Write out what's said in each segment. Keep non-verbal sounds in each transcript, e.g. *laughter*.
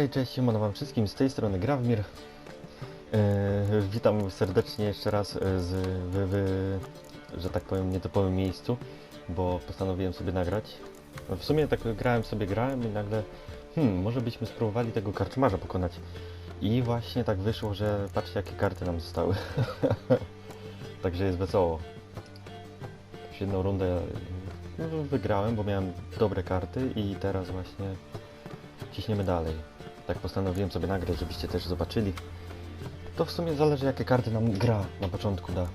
Hej, cześć, siemano wam wszystkim, z tej strony Grawmir. E, witam serdecznie jeszcze raz e, z, w, w, że tak powiem, nietypowym miejscu, bo postanowiłem sobie nagrać. No, W sumie tak grałem sobie, grałem i nagle, hmm, może byśmy spróbowali tego karczmarza pokonać. I właśnie tak wyszło, że patrzcie jakie karty nam zostały. *laughs* Także jest wesoło. Już jedną rundę no, wygrałem, bo miałem dobre karty i teraz właśnie ciśniemy dalej. Tak postanowiłem sobie nagrać, żebyście też zobaczyli. To w sumie zależy jakie karty nam gra na początku da.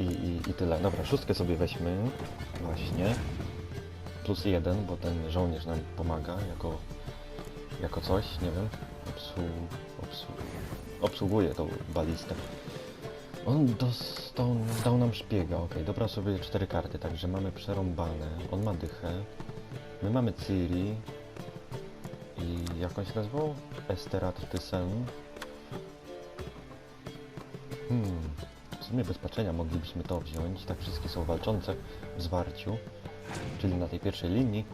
I, i, i tyle. Dobra, szóstkę sobie weźmy. Właśnie. Plus jeden, bo ten żołnierz nam pomaga jako, jako coś, nie wiem. Obsłu, obsłu, obsługuje tą balistę. On dostał, dał nam szpiega, okej, dobra sobie cztery karty, także mamy przerąbane. On ma dychę. My mamy Ciri, i jak on się nazywał? Esterat Tysen. Hmm. W sumie bez patrzenia moglibyśmy to wziąć. Tak wszystkie są walczące w zwarciu. Czyli na tej pierwszej linii.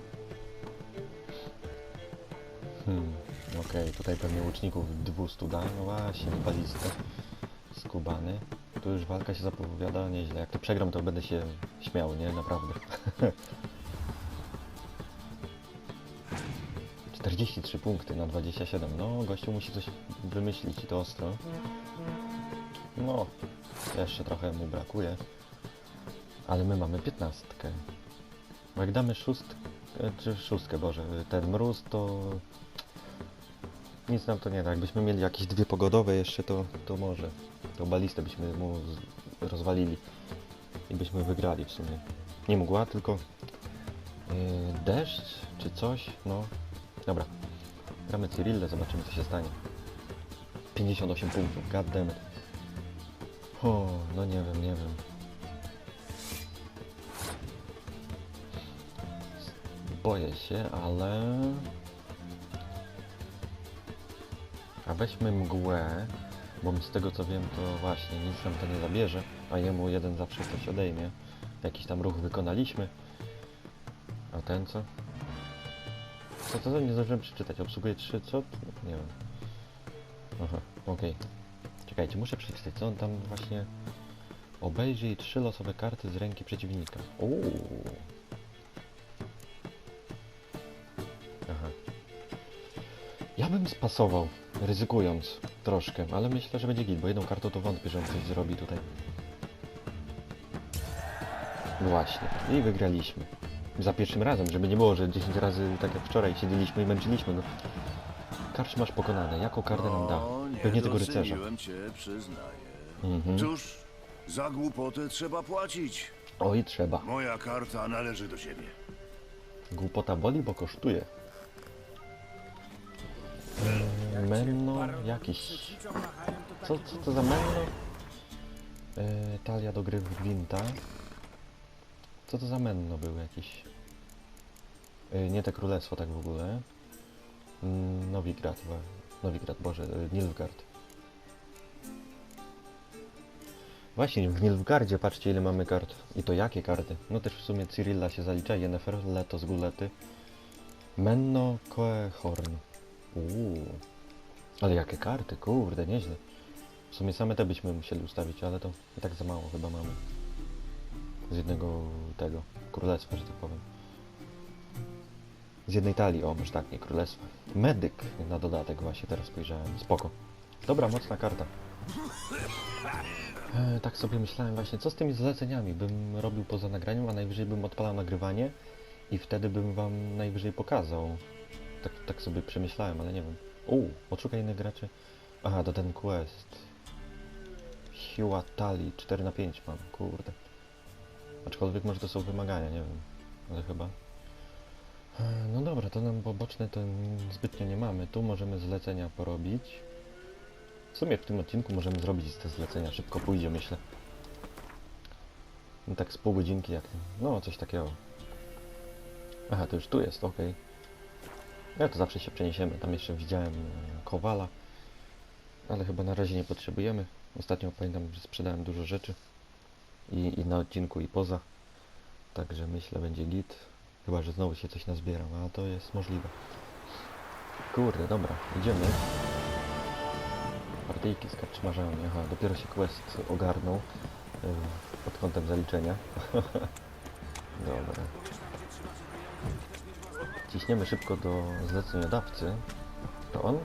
Hmm. Okej, tutaj pewnie łuczników 200 da. No właśnie, balistę. Skubany. Tu już walka się zapowiada nieźle. Jak to przegram, to będę się śmiał, nie? Naprawdę. *laughs* 43 punkty na 27. No, gościu musi coś wymyślić i to ostro. No, jeszcze trochę mu brakuje. Ale my mamy 15. Bo jak damy szóstkę, czy szóstkę, Boże, ten mróz, to nic nam to nie da. Jakbyśmy mieli jakieś dwie pogodowe jeszcze, to, to może. To balistę byśmy mu rozwalili i byśmy wygrali w sumie. Nie mgła, tylko yy, deszcz czy coś, no. Dobra. Gramy Cyrillę, zobaczymy co się stanie. 58 punktów, goddammit. O, no nie wiem, nie wiem. Boję się, ale... A weźmy mgłę, bo z tego co wiem to właśnie nic nam to nie zabierze, a jemu jeden zawsze coś odejmie. Jakiś tam ruch wykonaliśmy. A ten co? Co to za nie zdążyłem przeczytać? Obsługuje 3, co? Nie wiem. Aha, okej. Czekajcie, muszę przeczytać, co on tam właśnie... Obejrzyj trzy losowe karty z ręki przeciwnika. Uuu. Aha. Ja bym spasował, ryzykując troszkę, ale myślę, że będzie git, bo jedną kartą to wątpię, że on coś zrobi tutaj. Właśnie, i wygraliśmy. Za pierwszym razem, żeby nie było, że 10 razy tak jak wczoraj siedzieliśmy i męczyliśmy go. Karcz masz pokonane. Jaką kartę nam da? O, nie Pewnie tego rycerza. doceniłem cię, przyznaję. Mhm. Cóż, za głupotę trzeba płacić. Oj, trzeba. Moja karta należy do ciebie. Głupota boli, bo kosztuje. Mm, Menno jakiś. Co, co to za menno? E, talia do gry w gwinta. Co to za menno był jakiś? E, nie te królestwo tak w ogóle. Mm, Nowigrad, wa- Nowigrad, Boże, Nilfgaard. Właśnie, w Nilfgardzie patrzcie ile mamy kart. I to jakie karty? No też w sumie Cyrilla się zalicza, Yennefer, Leto z Gulety. Menno Koehorn. Uuu. Ale jakie karty, kurde, nieźle. W sumie same te byśmy musieli ustawić, ale to i tak za mało chyba mamy. Z jednego tego królestwa, że tak powiem. Z jednej talii, o, może tak, nie królestwa. Medyk na dodatek właśnie teraz spojrzałem. Spoko. Dobra, mocna karta. E, tak sobie myślałem właśnie, co z tymi zleceniami bym robił poza nagraniem, a najwyżej bym odpalał nagrywanie i wtedy bym wam najwyżej pokazał. Tak, tak sobie przemyślałem, ale nie wiem. U, odszukaj innych graczy. Aha, do ten quest. Siła talii 4 na 5 mam, kurde. Aczkolwiek może to są wymagania, nie wiem. Ale chyba. E, No dobra, to nam poboczne to zbytnio nie mamy. Tu możemy zlecenia porobić. W sumie w tym odcinku możemy zrobić te zlecenia. Szybko pójdzie, myślę. No tak z pół godzinki jak... No, coś takiego. Aha, to już tu jest, okej. No to zawsze się przeniesiemy. Tam jeszcze widziałem Kowala. Ale chyba na razie nie potrzebujemy. Ostatnio pamiętam, że sprzedałem dużo rzeczy. I, i na odcinku, i poza. Także myślę, będzie git. Chyba, że znowu się coś nazbieram, a to jest możliwe. Kurde, dobra, idziemy. Partyjki z kaczmarzami, aha, dopiero się quest ogarnął y, pod kątem zaliczenia. *laughs* dobra. Ciśniemy szybko do zleceniodawcy. To on?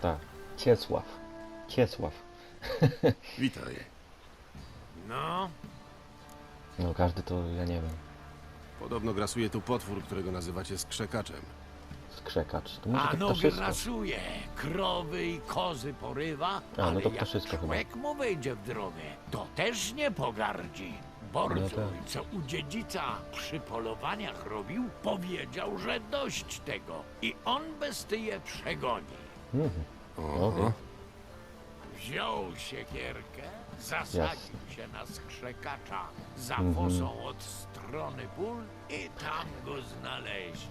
Tak, Ciesław. Ciesław. *laughs* Witaj. No, No każdy to, ja nie wiem, Podobno grasuje tu potwór, którego nazywacie skrzekaczem. skrzekacz. To może a to no ptaszysko. grasuje, krowy i kozy porywa, A, no ale to jak ptaszysko chyba. człowiek mu wyjdzie w drogę, to też nie pogardzi. No tak. co u dziedzica przy polowaniach robił, powiedział, że dość tego i on bestyje przegoni. Mhm. Okej. Wziął siekierkę, zasadził Jasne. się na skrzekacza za Mhm. fosą od strony pól i tam go znaleźli.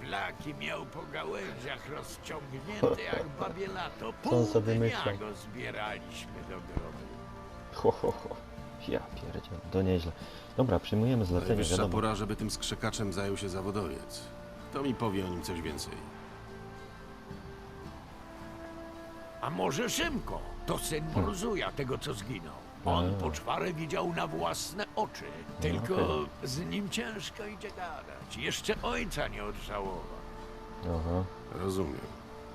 Flaki miał po gałęziach rozciągnięte jak babie lato. Pół sobie dnia myślał? go zbieraliśmy do grobu. Ho, ho, ho. Ja pierdziel, to nieźle. Dobra, przyjmujemy zlecenie, Najwyższa wiadomo. pora, żeby tym skrzekaczem zajął się zawodowiec. Kto mi powie o nim coś więcej? A może Szymko? To syn Borzuja, tego co zginął. On. A. poczwarę widział na własne oczy. Tylko okej. z nim ciężko idzie gadać. Jeszcze ojca nie odżałował. Aha, Rozumiem.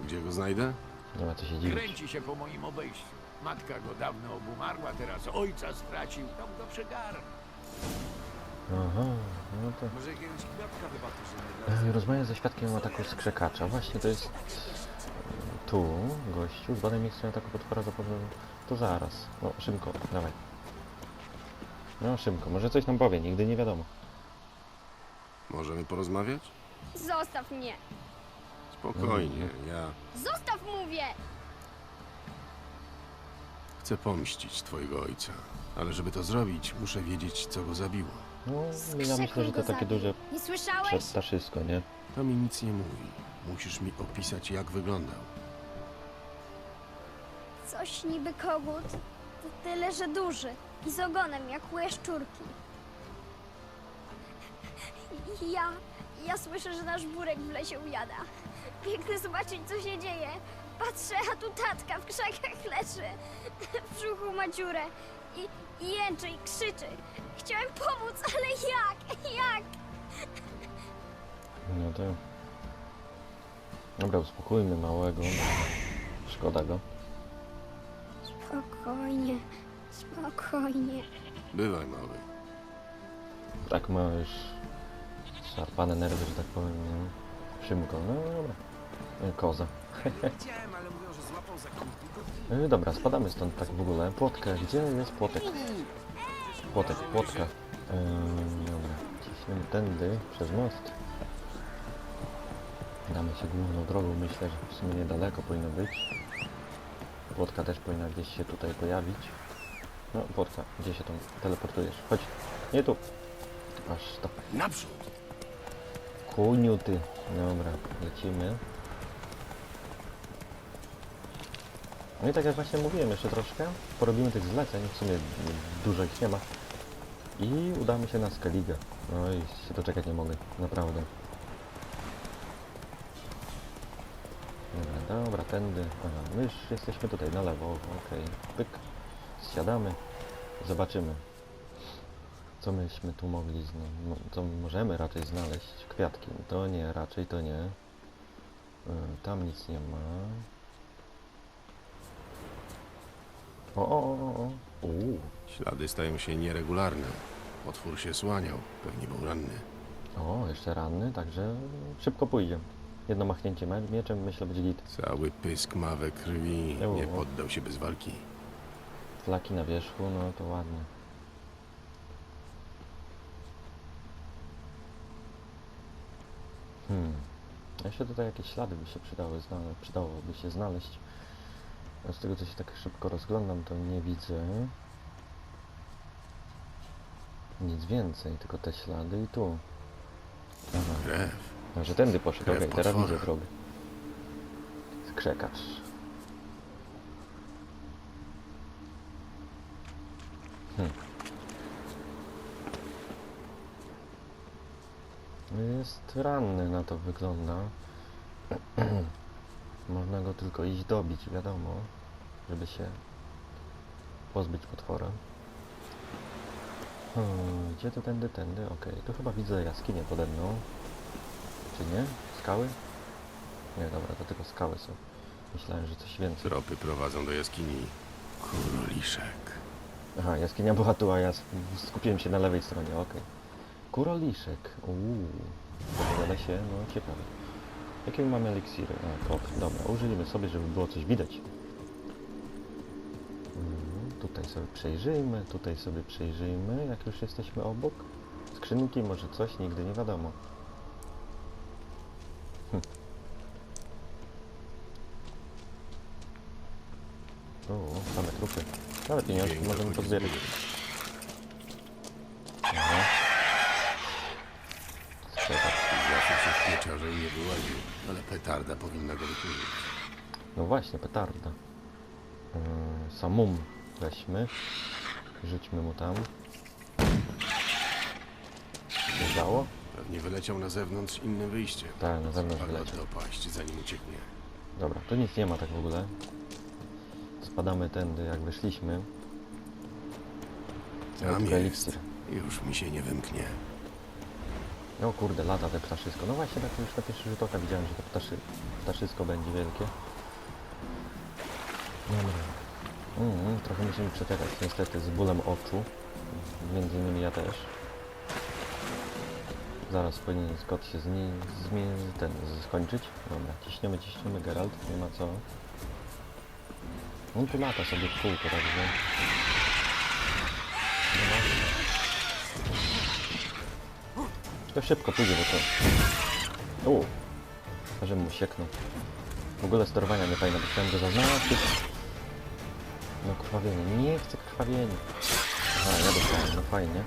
Gdzie go znajdę? nie ma co się dziwić. Kręci się po moim obejściu. Matka go dawno obumarła, teraz ojca stracił, tam go przegarnął. Aha, no to... Może jakiegoś kwiatka wybaczy, E, Rozmawiam ze świadkiem ataku skrzekacza. Właśnie to jest... Tu, gościu, zbadaj miejsce ataku potwora zapowiedział... To zaraz. No, Szymko, dawaj. No, Szymko, może coś nam powie, nigdy nie wiadomo. Możemy porozmawiać? Zostaw mnie! Spokojnie, ja Zostaw mówię! chcę pomścić twojego ojca. Ale żeby to zrobić, muszę wiedzieć, co go zabiło. No, ja Skrzekuj myślę, że to takie duże Nie słyszałeś? przedstaszysko, nie? To mi nic nie mówi. Musisz mi opisać, jak wyglądał. Coś niby kogut, to tyle, że duży i z ogonem jak u Ja, ja słyszę, że nasz burek w lesie ujada. Biegnę zobaczyć, co się dzieje. Patrzę, a tu tatka w krzakach leży. W brzuchu ma dziurę i, i jęczy i krzyczy. Chciałem pomóc, ale jak? Jak? No to... Dobra, uspokójmy małego. Szkoda go. Spokojnie, spokojnie. Bywaj, mały. Tak ma już szarpane nerwy, że tak powiem, nie? Szymko, no dobra. E, Koza. Widziałem, ale mówią, że złapał za kilku E, Dobra, spadamy stąd tak w ogóle. Płotka, gdzie jest płotek? Płotek, płotka. E, dobra, ciśniemy tędy, przez most. Damy się główną drogą, myślę, że w sumie niedaleko powinno być. Płotka też powinna gdzieś się tutaj pojawić. No, płotka, gdzie się tam teleportujesz? Chodź, nie tu. Aż to. Naprzód! Kuniu ty. Dobra, lecimy. No i tak jak właśnie mówiłem jeszcze troszkę, porobimy tych zleceń, w sumie dużo ich nie ma. I udamy się na Skellige. No i się doczekać nie mogę, naprawdę. Dobra, dobra, tędy. Aha, my już jesteśmy tutaj na lewo, okej. Pyk. Zsiadamy. Zobaczymy. Co myśmy tu mogli znaleźć? Co możemy raczej znaleźć? Kwiatki. To nie, raczej to nie. Y, Tam nic nie ma. O, o, o, o, o. Uuu. Ślady stają się nieregularne. Potwór się słaniał. Pewnie był ranny. O, jeszcze ranny, także szybko pójdzie. Jedno machnięcie mie- mieczem, myślę, będzie git. Cały pysk ma we krwi. Nie poddał się bez walki. Flaki na wierzchu, no to ładnie. Hmm. Jeszcze tutaj jakieś ślady by się przydały znale przydałoby się znaleźć. A z tego co się tak szybko rozglądam, to nie widzę nic więcej, tylko te ślady i tu. Aha, Krew. A, że tędy poszedł, Krew okej, teraz widzę drogę. Skrzekacz. Hmm. Jest ranny na to wygląda. *clears throat* Można go tylko iść dobić, wiadomo, żeby się pozbyć potwora. Hmm, gdzie to tędy, tędy? Okej, tu chyba widzę jaskinię pode mną. Czy nie? Skały? Nie, dobra, to tylko skały są. Myślałem, że coś więcej. Tropy prowadzą do jaskini. Kuroliszek. Aha, jaskinia była tu, a ja sk- skupiłem się na lewej stronie, okej. Kuroliszek, uuu, zapowiada się, no ciekawe. Jakie my mamy eliksiry? A, kop, dobra, użyjmy sobie, żeby było coś widać. Mhm, tutaj sobie przejrzyjmy, tutaj sobie przejrzyjmy, jak już jesteśmy obok. Skrzynki, może coś, nigdy nie wiadomo. O, same trupy. Ale pieniążki możemy pozbierać. Zawsze się nie wyłaził, ale petarda powinna go wykurzyć. No właśnie, petarda. Yy, samum weźmy. Rzućmy mu tam. Nie dało? Pewnie wyleciał na zewnątrz innym wyjściem. Tak, na zewnątrz wyleciał. dopaść, zanim ucieknie. Dobra, tu nic nie ma tak w ogóle. Spadamy tędy, jak wyszliśmy. Tam Tylko jest. eliksir. Już mi się nie wymknie. O kurde, lata te ptaszysko. No właśnie, tak już na pierwszy rzut oka widziałem, że to ptaszy, ptaszysko będzie wielkie. Dobra. Mm, trochę musimy przeczekać, niestety, z bólem oczu. Między innymi ja też. Zaraz powinien Scott się zni, zmi, ten, skończyć. Dobra, ciśniemy, ciśniemy, Geralt, nie ma co. On tu lata sobie w kółko, także... To szybko pójdzie, bo to... Uuu. Żebym mu sieknął. W ogóle sterowania nie fajne, bo chciałem go zaznaczyć. No krwawienie. Nie chcę krwawienia. Aha, ja dostałem, no fajnie.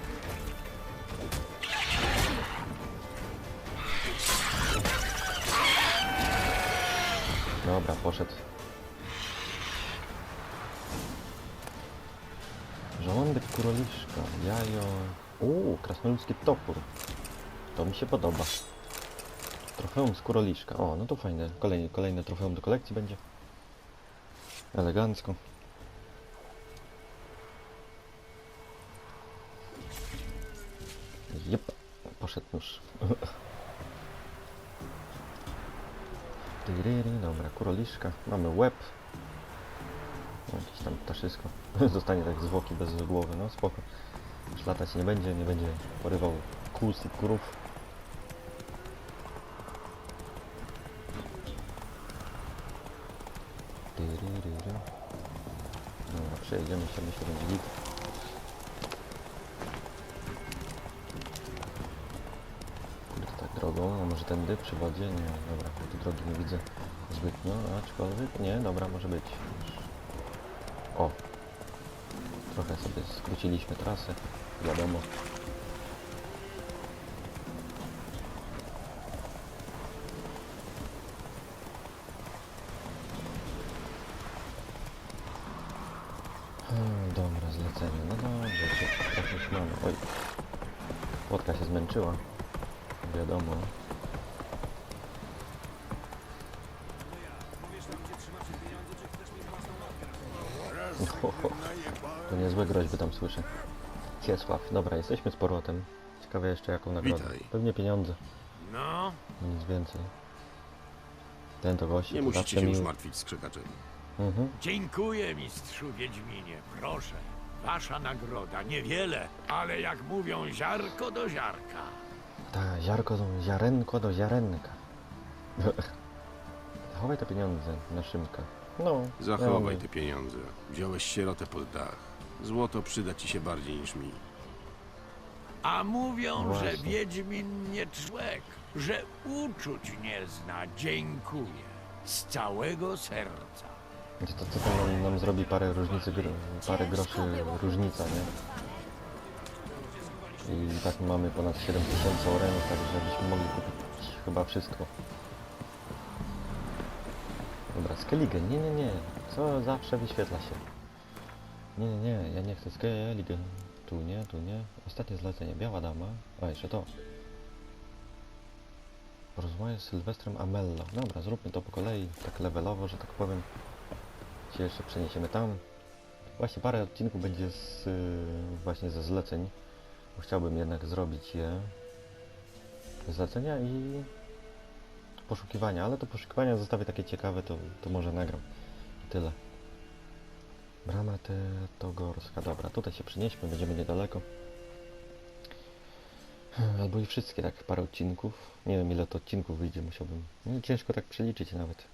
Dobra, poszedł. Żołądek kuroliszka, jajo... Uuu, krasnoludzki topór. To mi się podoba. Trofeum z kuroliszka. O, no to fajne. Kolejne, kolejne trofeum do kolekcji będzie. Elegancko. Jep, poszedł już. *laughs* dobra, kuroliszka. Mamy łeb. O, Jakieś tam ptaszysko. *laughs* Zostanie tak zwłoki bez głowy, no spoko. Już latać nie będzie, nie będzie porywał kóz i kurów. Dobra, przejedziemy się, myślę, będzie git. Tędy przy wodzie? Nie, dobra, tu drogi nie widzę zbytnio, aczkolwiek nie, dobra, może być. O! Trochę sobie skróciliśmy trasę, wiadomo. Słyszę. Ciesław, dobra, jesteśmy z powrotem. Ciekawe jeszcze jaką nagrodę. Witaj. Pewnie pieniądze, No, nic więcej. Ten to gość. Nie to musicie zawsze się już miły. martwić z krzykaczem. Mhm. dziękuję mistrzu Wiedźminie, proszę. Wasza nagroda niewiele, ale jak mówią, ziarko do ziarka. Ta, ziarko do, ziarenko do ziarenka. *laughs* Zachowaj te pieniądze na szymka. No. Zachowaj ja te pieniądze. Wziąłeś sierotę pod dach. Złoto przyda ci się bardziej niż mi. A mówią, Właśnie. że Wiedźmin nie człowiek, że uczuć nie zna. Dziękuję. Z całego serca. To, to, to tam nam, nam zrobi parę różnicy, gro, parę groszy różnica, nie? I tak mamy ponad 7000 orenów, także byśmy mogli kupić chyba wszystko. Dobra, Skellige, nie, nie, nie. Co zawsze wyświetla się? Nie, nie, nie, ja nie chcę Skellige. Tu nie, tu nie. Ostatnie zlecenie, biała dama. A, jeszcze to. Rozmowa z Sylwestrem Amello. Dobra, zróbmy to po kolei, tak levelowo, że tak powiem. Się jeszcze przeniesiemy tam. Właśnie parę odcinków będzie z, y, właśnie ze zleceń. Bo chciałbym jednak zrobić je. Zlecenia i poszukiwania, ale to poszukiwania zostawię takie ciekawe, to, to może nagram. Tyle. Brama Tetogorska. Dobra, tutaj się przenieśmy, będziemy niedaleko. Albo i wszystkie, tak parę odcinków. Nie wiem ile to odcinków wyjdzie, musiałbym. No, ciężko tak przeliczyć nawet.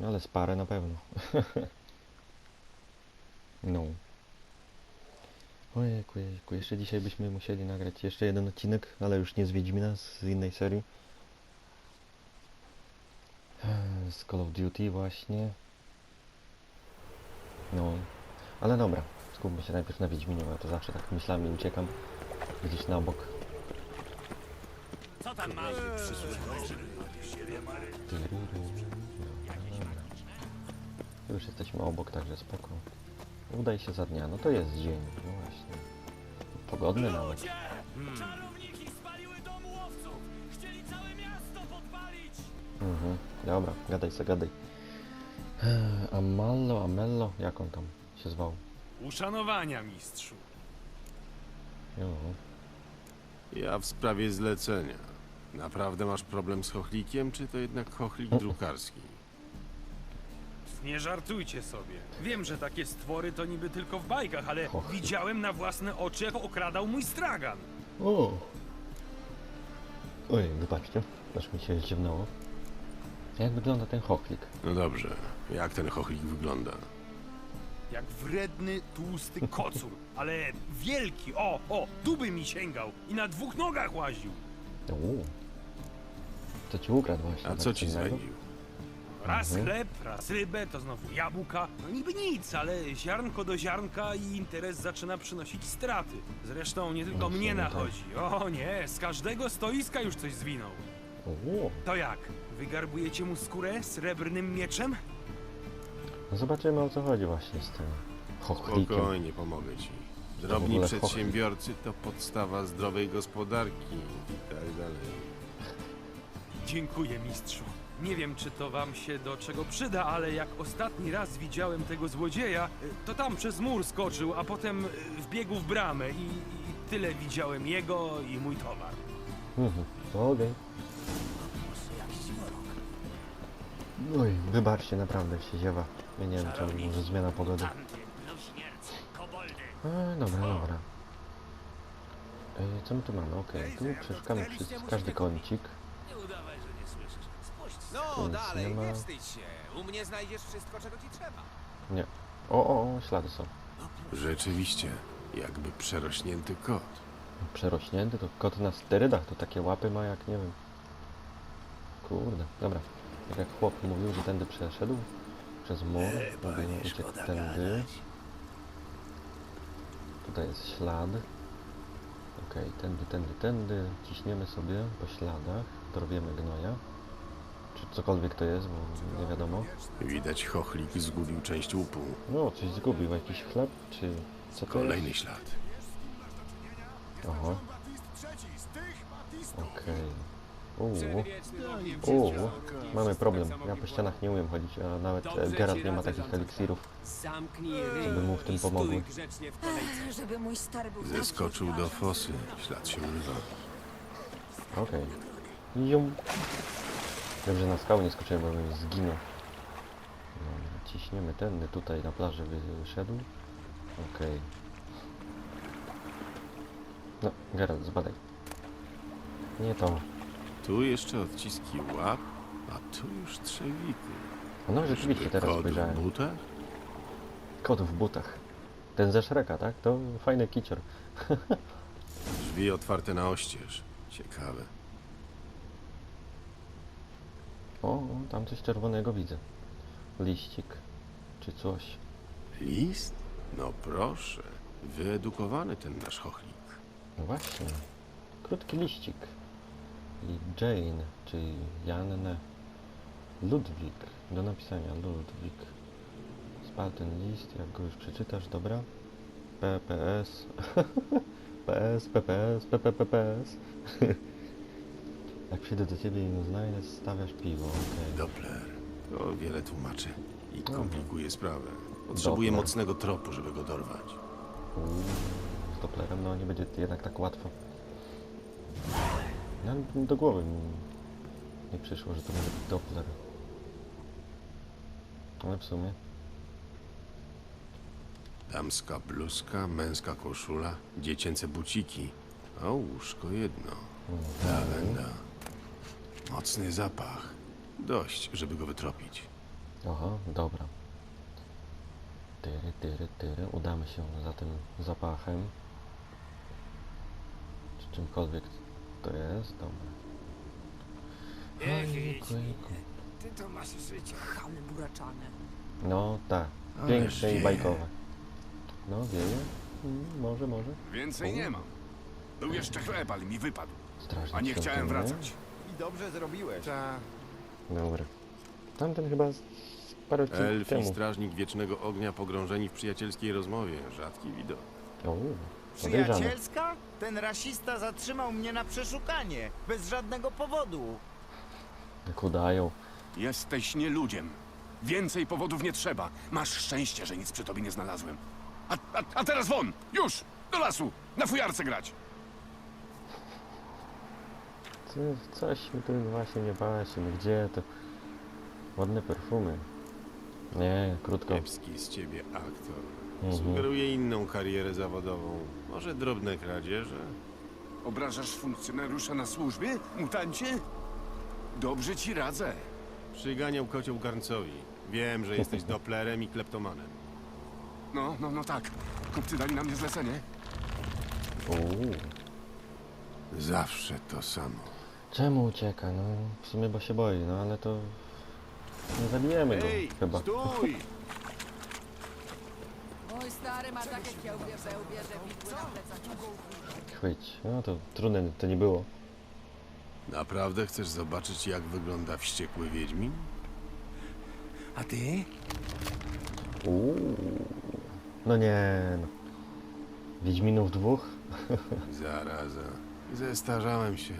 No ale z parę na pewno. *laughs* no. Ojejku, jejku, jeszcze dzisiaj byśmy musieli nagrać jeszcze jeden odcinek, ale już nie z Wiedźmina, z innej serii. Eee, Z Call of Duty właśnie. No, ale dobra, skupmy się najpierw na Wiedźminie, bo ja to zawsze tak myślami uciekam gdzieś na bok. Co tam masz? Już jesteśmy obok, także spoko. Udaj się za dnia, no to jest dzień, no właśnie. Pogodny nawet. Czarowniki spaliły dom łowców! Chcieli całe miasto podpalić! Mhm, dobra, gadaj se, gadaj. Eee, Amallo, Amello, jak on tam się zwał? Uszanowania, mistrzu. Jo. Ja w sprawie zlecenia. Naprawdę masz problem z chochlikiem, czy to jednak chochlik drukarski? Nie żartujcie sobie. Wiem, że takie stwory to niby tylko w bajkach, ale Och. widziałem na własne oczy, jak okradał mój stragan. O! Oj, wybaczcie, aż mi się zdziwnało. Jak wygląda ten chochlik? No dobrze, jak ten chochlik wygląda? Jak wredny, tłusty kocur, ale wielki, o, o, duby mi sięgał i na dwóch nogach łaził. O! Co ci ukradł właśnie? A co tak ci innego? zwiedził? Raz Mhm. chleb, raz rybę, to znowu jabłka. No niby nic, ale ziarnko do ziarnka i interes zaczyna przynosić straty. Zresztą nie tylko No, mnie tak. nachodzi. O nie, z każdego stoiska już coś zwinął. O! To jak? Wygarbujecie mu skórę srebrnym mieczem? No zobaczymy o co chodzi właśnie z tym chochlikiem. Spokojnie, pomogę ci. Drobni ogóle przedsiębiorcy to podstawa zdrowej gospodarki i tak dalej. Dziękuję, mistrzu. Nie wiem, czy to wam się do czego przyda, ale jak ostatni raz widziałem tego złodzieja, y, to tam przez mur skoczył, a potem y, wbiegł w bramę i, i tyle widziałem jego i mój towar. Mhm, okej. Oj, wybaczcie, naprawdę się ziewa. Ja nie wiem, czy może zmiana pogody. E, dobra, dobra. E, co my tu mamy? Okej, tu przeszukamy przez każdy kącik. Nie udawaj, że nie słyszysz. Spuść Tu No dalej, nie wstydź się. U mnie znajdziesz wszystko, czego ci trzeba. Nie. O, o, o, ślady są. Rzeczywiście, jakby przerośnięty kot. Przerośnięty, to kot na sterydach, to takie łapy ma jak nie wiem. Kurde, dobra. Tak jak chłop mówił, że tędy przeszedł przez mur, mówię, uciekł tędy. Tutaj jest ślad. Okej, tędy, tędy, tędy. Ciśniemy sobie po śladach. Dorwiemy gnoja. Czy cokolwiek to jest, bo nie wiadomo. Widać, chochlik zgubił część łupu. No, coś zgubił, jakiś chleb, czy co to Kolejny jest? ślad. Aha. Okej. Uuu. Uuu, mamy problem. Ja po ścianach nie umiem chodzić, a nawet e, Geralt nie ma takich eliksirów. Ryj Żeby mu w tym pomogły. Żeby mój stary był Zeskoczył do fosy. Ślad się urywa. Okej. Jum. Dobrze na skałę nie skoczyłem, bo bym zginął. Dobra, ciśniemy tędy, tutaj na plaży wyszedł. Okej. No, Geralt, zbadaj. Nie to. Tu jeszcze odciski łap, a tu już trzewity. No rzeczywiście Czyżby teraz kot w spojrzałem. butach? Kot w butach. Ten ze Shreka, tak? To fajny kicior. Drzwi otwarte na oścież. Ciekawe. O, o, tam coś czerwonego widzę. Liścik. Czy coś. List? No proszę. Wyedukowany ten nasz chochlik. No właśnie. Krótki liścik. I Jane, czyli Janne. Ludwik. Do napisania Ludwik. Spal ten list, jak go już przeczytasz, dobra? PPS. *laughs* PS, PPS, PPPS. *laughs* Jak przyjdę do ciebie i nie znajdę, stawiasz piwo, okej. Doppler. To wiele tłumaczy i komplikuje sprawę. Potrzebuję Doppler. mocnego tropu, żeby go dorwać. Uuu, Z Dopplerem, no nie będzie jednak tak łatwo. Nawet do głowy mi nie przyszło, że to może być Doppler. Ale w sumie. Damska bluzka, męska koszula, dziecięce buciki, a łóżko jedno. Lawenda. Mocny zapach. Dość, żeby go wytropić. Aha, dobra. Tyry, tyry, tyry. Udamy się za tym zapachem. Czy czymkolwiek to jest. Dobra. Hajku, hajku. Ty to masz życie. Chamy buraczane. No tak. Piękne i bajkowe. No wieje? Mm, może, może. Więcej nie mam. Był jeszcze chleb, ale mi wypadł. Strażnik A nie chciałem wracać. I dobrze zrobiłeś. Ta Dobra. Tamten chyba z parę odcinków elf i temu. strażnik wiecznego ognia pogrążeni w przyjacielskiej rozmowie. Rzadki widok. O, podejrzane. Przyjacielska? Ten rasista zatrzymał mnie na przeszukanie, bez żadnego powodu. Jak udają. Jesteś nieludziem. Więcej powodów nie trzeba. Masz szczęście, że nic przy tobie nie znalazłem. A, a, a teraz won! Już! Do lasu! Na fujarce grać! Ty, coś mi tu właśnie nie pasi. No gdzie to? Ładne perfumy. Nie, krótko. Kiepski z ciebie aktor. Mhm. Sugeruje inną karierę zawodową. Może drobne kradzieże? Obrażasz funkcjonariusza na służbie, mutancie? Dobrze ci radzę. Przyganiał kocioł garncowi. Wiem, że jesteś *laughs* Dopplerem i kleptomanem. No, no, no tak. Kupcy dali na mnie zlecenie. Uuu. Zawsze to samo. Czemu ucieka? No, w sumie bo się boi, no ale to... Nie zabijemy go chyba. stój! *laughs* Stary ma takie kiełbie bełbie, że widły na plecach Chwyć. No to trudne to nie było. Naprawdę chcesz zobaczyć, jak wygląda wściekły Wiedźmin? A ty? Uuu. No nie no. Wiedźminów dwóch? *laughs* Zaraza. Zestarzałem się.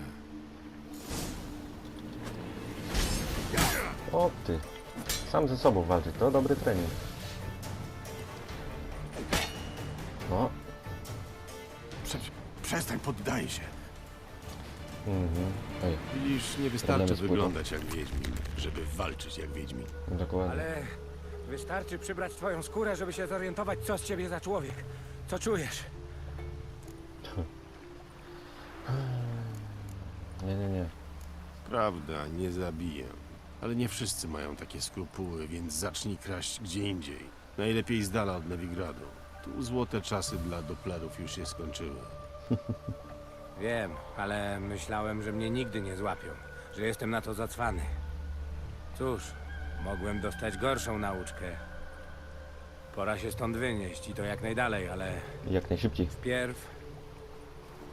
O ty. Sam ze sobą walczyć, to dobry trening. Przestań, poddaj się. Mhm. Widzisz, nie wystarczy Problemy z płytą. wyglądać jak Wiedźmin, żeby walczyć jak Wiedźmin. dokładnie. Ale wystarczy przybrać twoją skórę, żeby się zorientować, co z ciebie za człowiek. Co czujesz? Nie, nie, nie. Prawda, nie zabiję. Ale nie wszyscy mają takie skrupuły, więc zacznij kraść gdzie indziej. Najlepiej z dala od Nowigradu. Tu złote czasy dla Dopplerów już się skończyły. *laughs* Wiem, ale myślałem, że mnie nigdy nie złapią. Że jestem na to zacwany. Cóż, mogłem dostać gorszą nauczkę. Pora się stąd wynieść i to jak najdalej, ale Jak najszybciej. wpierw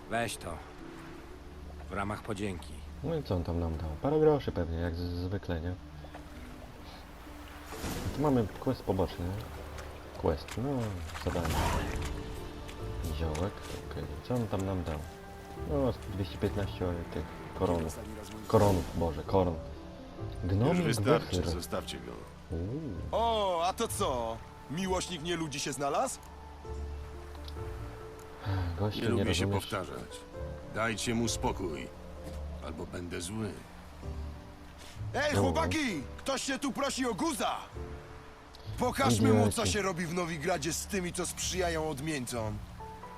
weź to. W ramach podzięki. No i co on tam nam dał? Parę groszy pewnie, jak z- zwykle, nie? Tu mamy quest poboczny. Quest, no, zadanie. Ziołek, okej. Co on tam nam dał? No, z 215 ale tych koronów. Koronów, Boże, koron. Już Gnomik wystarczy, zostawcie go. Uuu, O, a to co? Miłośnik nie ludzi się znalazł? Gościu, Nie nie, lubię się rozumiesz. powtarzać. Dajcie mu spokój, albo będę zły. Ej, chłopaki! Ktoś się tu prosi o guza! Pokażmy mu, co się robi w Nowigradzie z tymi, co sprzyjają odmieńcom.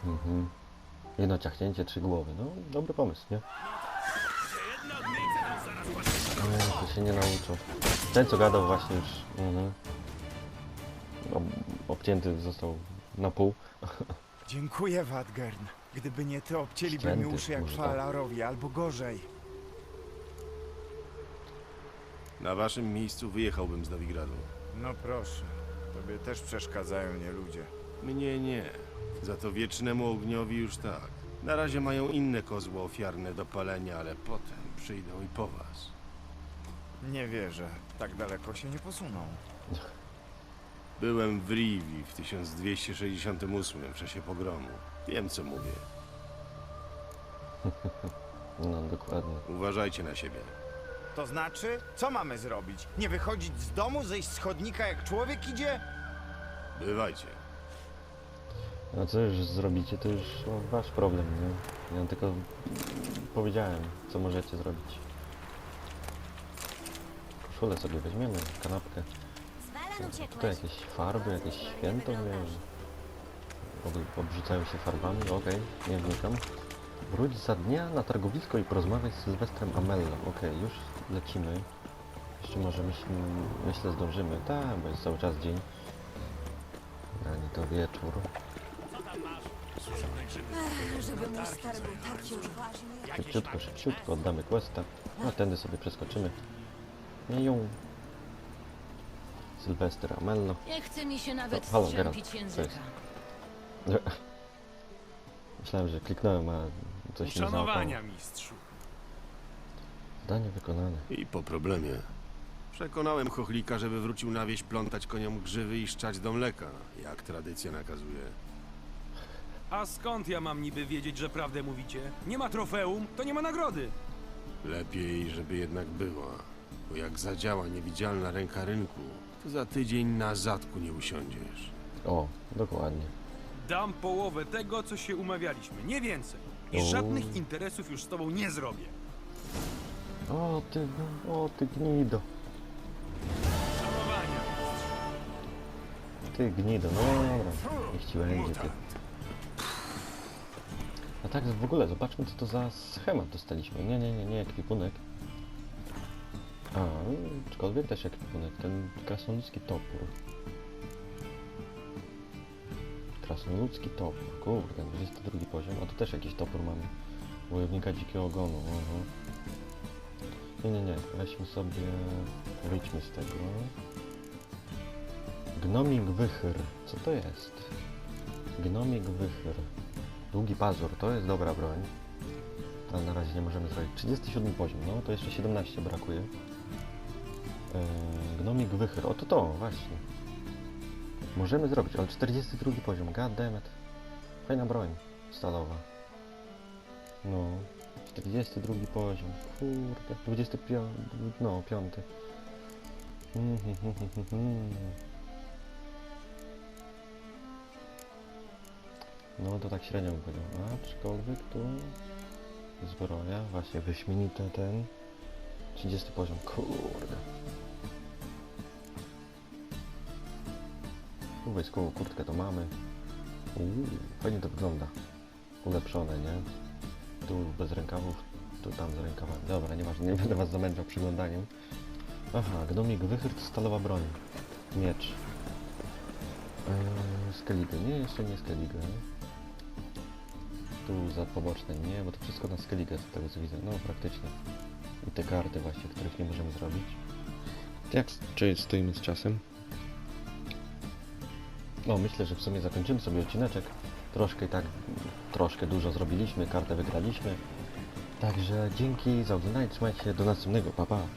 Mhm. Jedno ciachnięcie, trzy głowy. No, dobry pomysł, nie? Nie, to się nie nauczą. Ten, co gadał właśnie już... Mhm. Ob obcięty został na pół. Dziękuję, Wadgern. Gdyby nie ty, obcięliby mi uszy jak może tak. Falarowi, albo gorzej. Na waszym miejscu wyjechałbym z Nowigradu. No proszę, tobie też przeszkadzają nie ludzie. Mnie nie. Za to wiecznemu ogniowi już tak. Na razie mają inne kozły ofiarne do palenia, ale potem przyjdą i po was. Nie wierzę, tak daleko się nie posuną. Byłem w Rivi w 1268 w czasie pogromu. Wiem co mówię. *laughs* No, dokładnie. Uważajcie na siebie. To znaczy, co mamy zrobić? Nie wychodzić z domu, zejść z chodnika jak człowiek idzie? Bywajcie. A co już zrobicie, to już no, wasz problem, nie? Ja tylko powiedziałem, co możecie zrobić. Koszulę sobie weźmiemy, kanapkę. Tutaj jakieś farby, jakieś święto, nie wiem. Ob- Obrzucają się farbami, okej, nie wnikam. Wróć za dnia na targowisko i porozmawiaj z Sylwestrem Amello. Okej, już lecimy. Jeszcze może myśl, myślę zdążymy. Tak, bo jest cały czas dzień. Ani to wieczór. Żeby mój stary był taki odważny. Szybciutko, szybciutko oddamy questa. A tędy sobie przeskoczymy. Nie ją. Sylwester Amello. Nie chce mi się nawet halo, strzępić Geralt, języka. *laughs* Myślałem, że kliknąłem, a coś mi załapało. Uszanowania, mistrzu. Zadanie wykonane. I po problemie. Przekonałem chochlika, żeby wrócił na wieś plątać koniom grzywy i szczać do mleka, jak tradycja nakazuje. A skąd ja mam niby wiedzieć, że prawdę mówicie? Nie ma trofeum, to nie ma nagrody. Lepiej, żeby jednak była, bo jak zadziała niewidzialna ręka rynku, to za tydzień na zadku nie usiądziesz. O, dokładnie. Dam połowę tego, co się umawialiśmy, nie więcej. I O. żadnych interesów już z tobą nie zrobię. O ty, o ty gnido. Ty gnido, no dobra. Niech ci będzie ty. A tak w ogóle, zobaczmy co to za schemat dostaliśmy. Nie, nie, nie, nie, ekwipunek. A, aczkolwiek też ekwipunek, ten krasnoludzki topór. Krasnoludzki topór, kurde, 22 poziom, a tu też jakiś topór mamy. Wojownika dzikiego ogonu, oho. Nie, nie, nie, weźmy sobie, wyjdźmy z tego. Gnomik wychyr, co to jest? Gnomik wychyr. Długi pazur, to jest dobra broń. Ale na razie nie możemy zrobić. 37 poziom, no to jeszcze 17 brakuje. Eee, gnomik wychyr, o to to, właśnie. Możemy zrobić, ale 42 poziom, goddammit. Fajna broń stalowa. No, 42 poziom, kurde, 25, no, 5. Mhm, mhm, No to tak średnio bym powiedział. Aczkolwiek tu zbroja, właśnie wyśmienite ten 30 poziom. Kurde. Tu wojskową kurtkę to mamy. Uuu, fajnie to wygląda. Ulepszone, nie? Tu bez rękawów, tu tam z rękawami. Dobra, nieważne, nie będę was zamęczał przyglądaniem. Aha, gnomik wychyrt, stalowa broń. Miecz. Eee, Skellige. Nie, jeszcze nie Skellige. Tu za poboczne nie, bo to wszystko na Skellige z tego co widzę. No, praktycznie. I te karty właśnie, których nie możemy zrobić. Jak czy stoimy z czasem? No, myślę, że w sumie zakończymy sobie odcineczek. Troszkę i tak, troszkę dużo zrobiliśmy, kartę wygraliśmy. Także dzięki za oglądanie, trzymajcie się, do następnego, pa pa!